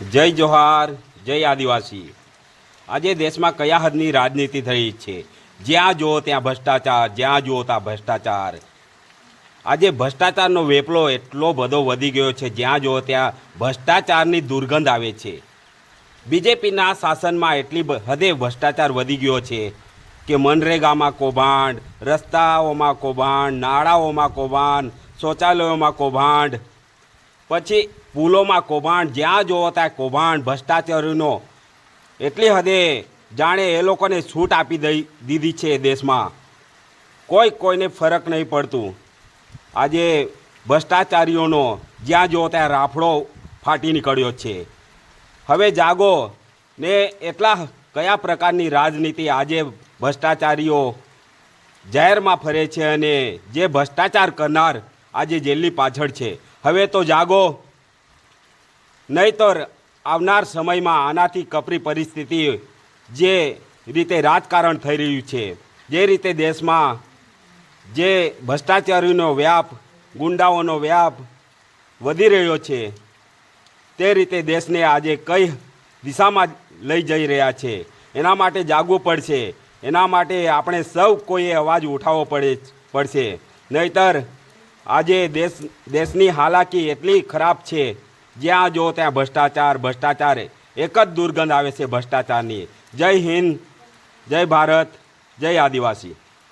જય જોહાર, જય આદિવાસી. આજે દેશમાં કયા હદની રાજનીતિ થઈ છે? જ્યાં જુઓ ત્યાં ભ્રષ્ટાચાર, જ્યાં જુઓ ત્યાં ભ્રષ્ટાચાર. આજે ભ્રષ્ટાચારનો વેપલો એટલો બધો વધી ગયો છે, જ્યાં જુઓ ત્યાં ભ્રષ્ટાચારની દુર્ગંધ આવે છે. બીજેપીના શાસનમાં એટલી હદે ભ્રષ્ટાચાર વધી ગયો છે કે મનરેગામાં કૌભાંડ, રસ્તાઓમાં કૌભાંડ, નાળાઓમાં કૌભાંડ, શૌચાલયોમાં કૌભાંડ પછી પુલોમાં કૌભાંડ, જ્યાં જોવો ત્યાં કૌભાંડ, ભ્રષ્ટાચારીનો. એટલી હદે જાણે એ લોકોને છૂટ આપી દઈ, દીધી છે દેશમાં. કોઈ કોઈને ફરક નહીં પડતું. આજે ભ્રષ્ટાચારીઓનો જ્યાં જોવો ત્યાં રાફડો ફાટી નીકળ્યો છે. હવે જાગો ને એટલા કયા પ્રકારની રાજનીતિ આજે ભ્રષ્ટાચારીઓ જાહેરમાં ફરે છે અને જે ભ્રષ્ટાચાર કરનાર આજે જેલની પાછળ છે. હવે તો જાગો. નહીતર આવનાર સમયમાં આનાથી કપરી પરિસ્થિતિ જે રીતે રાજકારણ થઈ રહ્યું છે, જે રીતે દેશમાં જે ભ્રષ્ટાચારીનો વ્યાપ, ગુંડાઓનો વ્યાપ વધી રહ્યો છે, તે રીતે દેશને આજે કઈ દિશામાં લઈ જઈ રહ્યા છે, એના માટે જાગવું પડશે, એના માટે આપણે સૌ કોઈએ અવાજ ઉઠાવવો પડે, પડશે. નહીતર આજે દેશ, દેશની હાલાકી એટલી ખરાબ છે, જ્યાં જો ત્યાં ભ્રષ્ટાચાર ભ્રષ્ટાચાર એક જ દુર્ગંધ આવે છે ભ્રષ્ટાચારની. જય હિન્દ, જય ભારત, જય આદિવાસી.